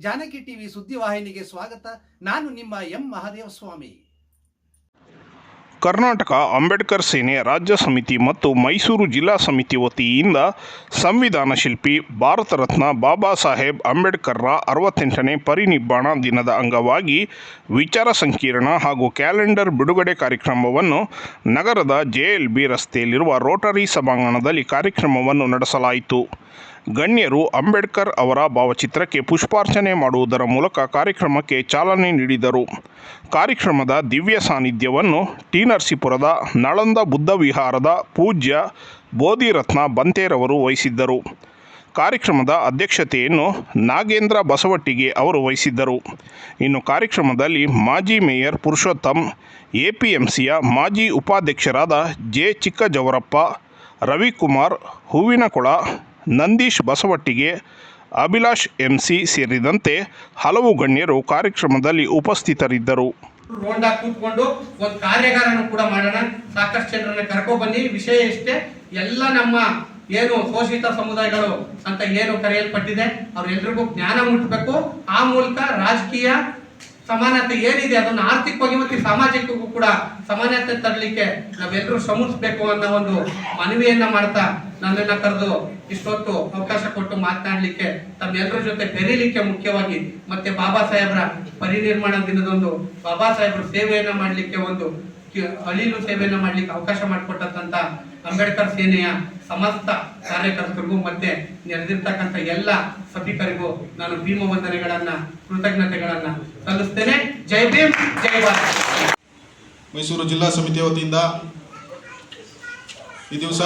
Janaki TV ಸುದ್ದಿವಾಹಿನಿಗೆ ಸ್ವಾಗತ. ನಾನು ನಿಮ್ಮ ಎಂ. ಮಹಾದೇವ ಸ್ವಾಮಿ. ಕರ್ನಾಟಕ ಅಂಬೇಡ್ಕರ್ ಸೇನೆ ರಾಜ್ಯ ಸಮಿತಿ ಮತ್ತು ಮೈಸೂರು ಜಿಲ್ಲಾ ಸಮಿತಿ ವತಿಯಿಂದ ಸಂವಿಧಾನ ಶಿಲ್ಪಿ ಭಾರತ ರತ್ನ ಬಾಬಾ ಸಾಹೇಬ್ ಅಂಬೇಡ್ಕರ್ರ ಅರವತ್ತೆಂಟನೇ ಪರಿನಿಬ್ಬಾಣ ದಿನದ ಅಂಗವಾಗಿ ವಿಚಾರ ಸಂಕಿರಣ ಹಾಗೂ ಕ್ಯಾಲೆಂಡರ್ ಬಿಡುಗಡೆ ಕಾರ್ಯಕ್ರಮವನ್ನು ನಗರದ ಜೆಎಲ್ಬಿ ರಸ್ತೆಯಲ್ಲಿರುವ ರೋಟರಿ ಸಭಾಂಗಣದಲ್ಲಿ ಕಾರ್ಯಕ್ರಮವನ್ನು ನಡೆಸಲಾಯಿತು. ಗಣ್ಯರು ಅಂಬೇಡ್ಕರ್ ಅವರ ಭಾವಚಿತ್ರಕ್ಕೆ ಪುಷ್ಪಾರ್ಚನೆ ಮಾಡುವುದರ ಮೂಲಕ ಕಾರ್ಯಕ್ರಮಕ್ಕೆ ಚಾಲನೆ ನೀಡಿದರು. ಕಾರ್ಯಕ್ರಮದ ದಿವ್ಯ ಸಾನ್ನಿಧ್ಯವನ್ನು ಟಿ ನರಸೀಪುರದ ನಳಂದ ಬುದ್ಧ ವಿಹಾರದ ಪೂಜ್ಯ ಬೋಧಿರತ್ನ ಬಂತೇರವರು ವಹಿಸಿದ್ದರು. ಕಾರ್ಯಕ್ರಮದ ಅಧ್ಯಕ್ಷತೆಯನ್ನು ನಾಗೇಂದ್ರ ಬಸವಟ್ಟಿಗೆ ಅವರು ವಹಿಸಿದ್ದರು. ಇನ್ನು ಕಾರ್ಯಕ್ರಮದಲ್ಲಿ ಮಾಜಿ ಮೇಯರ್ ಪುರುಷೋತ್ತಮ್, ಎಪಿಎಂಸಿಯ ಮಾಜಿ ಉಪಾಧ್ಯಕ್ಷರಾದ ಜೆ ಚಿಕ್ಕಜವರಪ್ಪ, ರವಿಕುಮಾರ್, ಹೂವಿನಕೊಳ ನಂದೀಶ್ ಬಸವಟ್ಟಿಗೆ ಅಭಿಲಾಷ್ ಎಂಸಿ ಸೇರಿದಂತೆ ಹಲವು ಗಣ್ಯರು ಕಾರ್ಯಕ್ರಮದಲ್ಲಿ ಉಪಸ್ಥಿತರಿದ್ದರು. ಕೂತ್ಕೊಂಡು ಒಂದು ಕಾರ್ಯಾಗಾರನು ಕೂಡ ಮಾಡೋಣ. ಸಾಕಷ್ಟು ಜನರನ್ನ ಕರ್ಕೊ ಬನ್ನಿ. ವಿಷಯ ಇಷ್ಟೇ, ಎಲ್ಲ ನಮ್ಮ ಏನು ಶೋಷಿತ ಸಮುದಾಯಗಳು ಅಂತ ಏನು ಕರೆಯಲ್ಪಟ್ಟಿದೆ, ಅವ್ರೆಲ್ರಿಗೂ ಜ್ಞಾನ ಮುಟ್ಟಬೇಕು ಆ ಮೂಲಕ ರಾಜಕೀಯ ಸಮಾನತೆ ಏನಿದೆ ಅದನ್ನು ಆರ್ಥಿಕವಾಗಿ ಮತ್ತು ಸಾಮಾಜಿಕಕ್ಕೂ ಕೂಡ ಸಮಾನತೆ ತರಲಿಕ್ಕೆ ನಾವೆಲ್ಲರೂ ಶ್ರಮಿಸಬೇಕು ಅನ್ನೋ ಒಂದು ಮನವಿಯನ್ನ ಮಾಡ್ತಾ ನನ್ನನ್ನ ಕರೆದು ಇಷ್ಟೊತ್ತು ಅವಕಾಶ ಕೊಟ್ಟು ಮಾತನಾಡಲಿಕ್ಕೆ ತಮ್ಮೆಲ್ಲರ ಜೊತೆ ಬೆರೀಲಿಕ್ಕೆ ಮುಖ್ಯವಾಗಿ ಮತ್ತೆ ಬಾಬಾ ಸಾಹೇಬ್ರ ಪರಿನಿರ್ಮಾಣ ದಿನದೊಂದು ಬಾಬಾ ಸಾಹೇಬ್ರ ಸೇವೆಯನ್ನ ಮಾಡಲಿಕ್ಕೆ ಒಂದು ಅಳಿಲು ಸೇವೆಯನ್ನು ಮಾಡ್ಲಿಕ್ಕೆ ಅವಕಾಶ ಮಾಡಿಕೊಟ್ಟಂತ ಅಂಬೇಡ್ಕರ್ ಸೇನೆಯ ಸಮಸ್ತ ಕಾರ್ಯಕರ್ತರಿಗೂ ಮತ್ತೆ ನೆರೆದಿರ್ತಕ್ಕಂಥ ಎಲ್ಲ ಸಭಿಕರಿಗೂ ನಾನು ಭೀಮ ವಂದನೆಗಳನ್ನ, ಕೃತಜ್ಞತೆಗಳನ್ನ ಸಲ್ಲಿಸ್ತೇನೆ. ಜೈ ಭೀಮ್, ಜೈ ಭಾರತ್. ಮೈಸೂರು ಜಿಲ್ಲಾ ಸಮಿತಿಯ ವತಿಯಿಂದ ಈ ದಿವಸ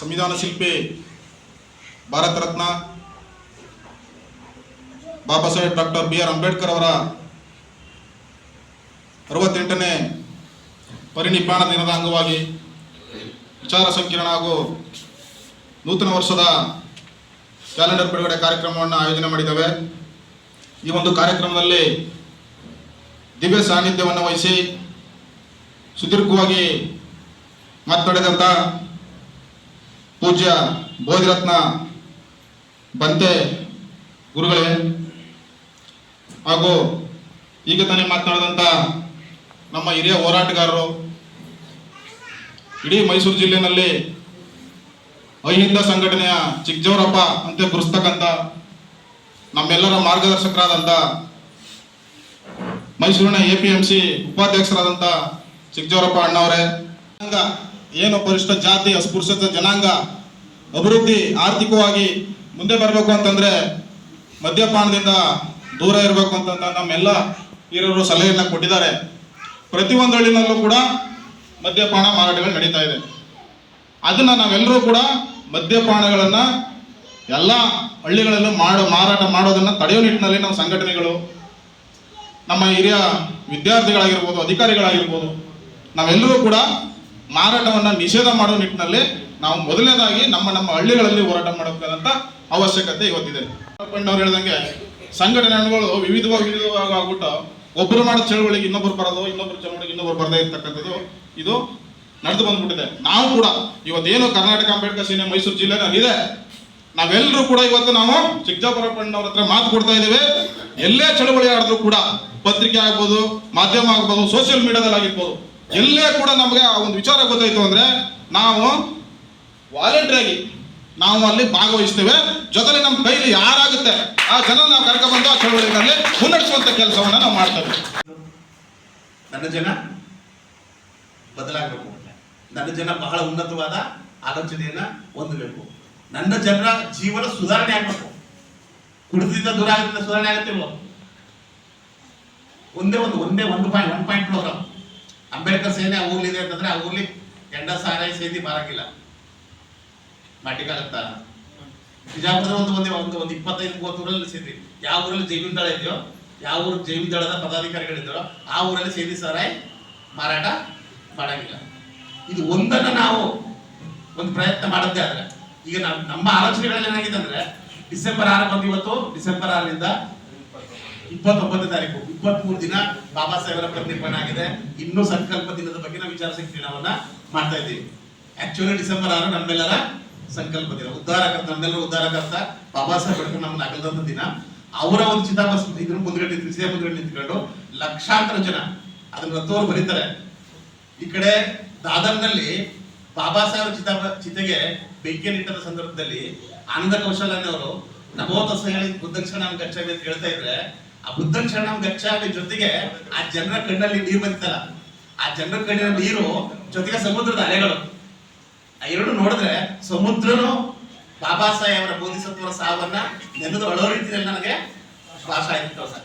ಸಂವಿಧಾನ ಶಿಲ್ಪಿ Bharat Ratna Baba Saheb doctor B R Ambedkar ಅವರ ಅರವತ್ತೆಂಟನೇ ಪರಿನಿಬ್ಬಾಣ ದಿನದ ಅಂಗವಾಗಿ ವಿಚಾರ ಸಂಕಿರಣ ಹಾಗೂ ನೂತನ ವರ್ಷದ ಕ್ಯಾಲೆಂಡರ್ ಬಿಡುಗಡೆ ಕಾರ್ಯಕ್ರಮವನ್ನು ಆಯೋಜನೆ ಮಾಡಿದ್ದೇವೆ. ಈ ಒಂದು ಕಾರ್ಯಕ್ರಮದಲ್ಲಿ ದಿವ್ಯ ಸಾನ್ನಿಧ್ಯವನ್ನು ವಹಿಸಿ ಸುದೀರ್ಘವಾಗಿ ಮಾತನಾಡಿದಂಥ ಪೂಜ್ಯ ಬೋಧಿರತ್ನ ಬಂತೆ ಗುರುಗಳೇ ಹಾಗೂ ಈಗ ತಾನೇ ಮಾತನಾಡಿದಂಥ ನಮ್ಮ ಹಿರಿಯ ಹೋರಾಟಗಾರರು, ಇಡೀ ಮೈಸೂರು ಜಿಲ್ಲೆಯಲ್ಲಿ ಅಹಿಂದ ಸಂಘಟನೆಯ ಚಿಕ್ಕಜವರಪ್ಪ ಅಂತ ಗುರುಸ್ತಕ್ಕಂಥ ನಮ್ಮೆಲ್ಲರ ಮಾರ್ಗದರ್ಶಕರಾದಂಥ ಮೈಸೂರಿನ ಎ ಪಿ ಎಂ ಸಿ ಉಪಾಧ್ಯಕ್ಷರಾದಂಥ ಚಿಕ್ಕಜವರಪ್ಪ ಅಣ್ಣವರೇ ಏನು ಪರಿಷ್ಠ ಜಾತಿ, ಅಸ್ಪೃಶ್ಯತ ಜನಾಂಗ ಅಭಿವೃದ್ಧಿ ಆರ್ಥಿಕವಾಗಿ ಮುಂದೆ ಬರಬೇಕು ಅಂತಂದ್ರೆ ಮದ್ಯಪಾನದಿಂದ ದೂರ ಇರಬೇಕು ಅಂತಂತ ನಮ್ಮೆಲ್ಲ ಹಿರಿಯರು ಸಲಹೆಯನ್ನ ಕೊಟ್ಟಿದ್ದಾರೆ. ಪ್ರತಿಯೊಂದು ಹಳ್ಳಿನಲ್ಲೂ ಕೂಡ ಮದ್ಯಪಾನ ಮಾರಾಟಗಳು ನಡೀತಾ ಇದೆ. ಅದನ್ನ ನಾವೆಲ್ಲರೂ ಕೂಡ ಮದ್ಯಪಾನಗಳನ್ನ ಎಲ್ಲ ಹಳ್ಳಿಗಳಲ್ಲೂ ಮಾಡೋ, ಮಾರಾಟ ಮಾಡೋದನ್ನ ತಡೆಯೋ ನಿಟ್ಟಿನಲ್ಲಿ ನಮ್ಮ ಸಂಘಟನೆಗಳು, ನಮ್ಮ ಹಿರಿಯ ವಿದ್ಯಾರ್ಥಿಗಳಾಗಿರ್ಬೋದು, ಅಧಿಕಾರಿಗಳಾಗಿರ್ಬೋದು, ನಾವೆಲ್ಲರೂ ಕೂಡ ಮಾರಾಟವನ್ನು ನಿಷೇಧ ಮಾಡೋ ನಿಟ್ಟಿನಲ್ಲಿ ನಾವು ಮೊದಲನೇದಾಗಿ ನಮ್ಮ ನಮ್ಮ ಹಳ್ಳಿಗಳಲ್ಲಿ ಹೋರಾಟ ಮಾಡಬೇಕಾದಂಥ ಅವಶ್ಯಕತೆ ಇವತ್ತಿದೆ. ಹೇಳಿದಂಗೆ ಸಂಘಟನೆಗಳು ವಿವಿಧವಾಗಿ ವಿವಿಧವಾಗಿ ಆಗ್ಬಿಟ್ಟು ಒಬ್ಬರು ಮಾಡೋ ಚಳವಳಿಗೆ ಇನ್ನೊಬ್ಬರು ಬರೋದು ಇನ್ನೊಬ್ಬರು ಚಳವಳಿಗೆ ಇನ್ನೊಬ್ಬರು ಬರದೇ ಇರ್ತಕ್ಕಂಥದ್ದು, ಇದು ನಡೆದು ಬಂದ್ಬಿಟ್ಟಿದೆ. ನಾವು ಕೂಡ ಇವತ್ತೇನು ಕರ್ನಾಟಕ ಅಂಬೇಡ್ಕರ್ ಸೇನೆ ಮೈಸೂರು ಜಿಲ್ಲೆನಲ್ಲಿ ಇದೆ ನಾವೆಲ್ಲರೂ ಕೂಡ ಇವತ್ತು ನಾವು ಚಿಕ್ಕಜಾಪುರ ಪಣ್ಣವ್ರ ಹತ್ರ ಮಾತು ಕೊಡ್ತಾ ಇದ್ದೇವೆ. ಎಲ್ಲೇ ಚಳವಳಿ ಆಡಿದ್ರು ಕೂಡ ಪತ್ರಿಕೆ ಆಗ್ಬೋದು, ಮಾಧ್ಯಮ ಆಗ್ಬೋದು ಸೋಷಿಯಲ್ ಮೀಡಿಯಾದಲ್ಲಿ ಆಗಿರ್ಬೋದು, ಎಲ್ಲೇ ಕೂಡ ನಮಗೆ ಆ ಒಂದು ವಿಚಾರ ಗೊತ್ತಾಯ್ತು ಅಂದ್ರೆ ನಾವು ವಾಲಂಟ್ರಿ ಆಗಿ ನಾವು ಅಲ್ಲಿ ಭಾಗವಹಿಸ್ತೇವೆ. ಜೊತೆಗೆ ನಮ್ಮ ಕೈಲಿ ಯಾರಾಗುತ್ತೆ, ಆ ಜನ ನಾವು ಕರ್ಕೊಂಡ್ಬಂದು ಆ ಚಳವಳಿನಲ್ಲಿ ಮುನ್ನಡೆಸುವಂತ ಕೆಲಸವನ್ನ ನಾವು ಮಾಡ್ತೇವೆ ನನ್ನ ಜನ ಬದಲಾಗಬೇಕು ನನ್ನ ಜನ ಬಹಳ ಉನ್ನತವಾದ ಆಲೋಚನೆಯನ್ನ ಹೊಂದಬೇಕು. ನನ್ನ ಜನರ ಜೀವನ ಸುಧಾರಣೆ ಆಗಬೇಕು. ಕುಡಿದಿಂದ ದೂರ ಆಗದಿಂದ ಸುಧಾರಣೆ ಆಗುತ್ತಿಲ್ವೋ? ಒಂದೇ ಒಂದು ಒಂದೇ ಒಂದು ಪಾಯಿಂಟ್ ಒನ್ ಪಾಯಿಂಟ್ ಅಂಬೇಡ್ಕರ್ ಸೇನೆ ಊರ್ಲಿದೆ ಅಂತಂದ್ರೆ ಆ ಊರ್ಲಿ ಎಂಡ ಸಾರಾಯಿ ಸೇದಿ ಮಾರಾಕಿಲ್ಲ ಮಾಟಿಗಾಗತ್ತಾ ಬಿಜಾಪುರ ಒಂದು ಒಂದೇ ಒಂದು ಒಂದು ಇಪ್ಪತ್ತೈದು ಮೂವತ್ತು ಊರಲ್ಲಿ ಸೇರಿ, ಯಾವ ಊರಲ್ಲಿ ಜೈವಿನ ದಳ ಇದೆಯೋ, ಯಾವ ಊರು ಜೈವಿನ ದಳದ ಪದಾಧಿಕಾರಿಗಳಿದ್ದಾರೋ ಆ ಊರಲ್ಲಿ ಸೇದಿ ಸಾರಾಯಿ ಮಾರಾಟ ಮಾಡಂಗಿಲ್ಲ. ಇದು ಒಂದನ್ನು ನಾವು ಒಂದು ಪ್ರಯತ್ನ ಮಾಡದ್ದೇ ಆದರೆ, ಈಗ ನಾವು ನಮ್ಮ ಆಲೋಚನೆಗಳಲ್ಲಿ ಏನಾಗಿದೆ ಅಂದ್ರೆ, ಡಿಸೆಂಬರ್ ಆರು ಬಂದು ಇವತ್ತು, ಡಿಸೆಂಬರ್ ಆರರಿಂದ ಇಪ್ಪತ್ತೊಂಬತ್ತನೇ ತಾರೀಕು, ಇಪ್ಪತ್ಮೂರು ದಿನ ಬಾಬಾ ಸಾಹೇಬರ ಪ್ರತಿಭಟನೆ ಆಗಿದೆ. ಇನ್ನೂ ಸಂಕಲ್ಪ ದಿನದ ಬಗ್ಗೆ ನಾವು ವಿಚಾರ ಸಂಕಿರಣವನ್ನ ಮಾಡ್ತಾ ಇದ್ದೀವಿ. ಆಕ್ಚುಲಿ ಡಿಸೆಂಬರ್ ಆರು ನಮ್ಮೆಲ್ಲರ ಸಂಕಲ್ಪದಿನ. ಉದ್ಧಾರಕರ್ತ, ನಮ್ಮೆಲ್ಲರೂ ಉದ್ಧಾರಕರ್ತ ಬಾಬಾ ಸಾಹೇಬ್ ಅಂಬೇಡ್ಕರ್ ನಮ್ಮನ್ನ ಅಗಲದಂತ ದಿನ ಅವರ ಒಂದು ಚಿತಾಭಸ್ ಇದ್ರ ಮುಂದ್ಗಡೆ ವಿಷಯ ಮುಂದ್ಗಡೆ ನಿಂತ್ಕೊಂಡು ಲಕ್ಷಾಂತರ ಜನ ಅದನ್ನ ರಥವ್ರು ಬರೀತಾರೆ. ಈ ಕಡೆ ದಾದರ್ನಲ್ಲಿ ಬಾಬಾ ಸಾಹೇಬ್ ಚಿತಾಭ, ಚಿತೆಗೆ ಬೆಂಕಿ ಇಟ್ಟದ ಸಂದರ್ಭದಲ್ಲಿ ಆನಂದ ಕೌಶಲ್ಯನವರು ನಮೋತಸ ಹೇಳಿ ಬುದ್ಧಕ್ಷಣ ಗಚ್ಚಾಗಿ ಅಂತ ಹೇಳ್ತಾ ಇದ್ರೆ, ಆ ಬುದ್ಧಕ್ಷಣ ಗಚ್ಚಾಗಿ ಜೊತೆಗೆ ಆ ಜನರ ಕಣ್ಣಲ್ಲಿ ನೀರು ಬಂತಲ್ಲ ಆ ಜನರ ಕಣ್ಣಿನ ನೀರು ಜೊತೆಗೆ ಸಮುದ್ರದ ಅಲೆಗಳು. ಎರಡು ನೋಡಿದ್ರೆ ಸಮುದ್ರನು ಬಾಬಾ ಸಾಹೇಬರ ಬೋಧಿಸತ್ವರ ಸಾವನ್ನ ನೆನೆದು ಅಳೋ ರೀತಿಯಲ್ಲಿ ನನಗೆ ಭಾಷೆ ಆಯ್ತು ಸರ್.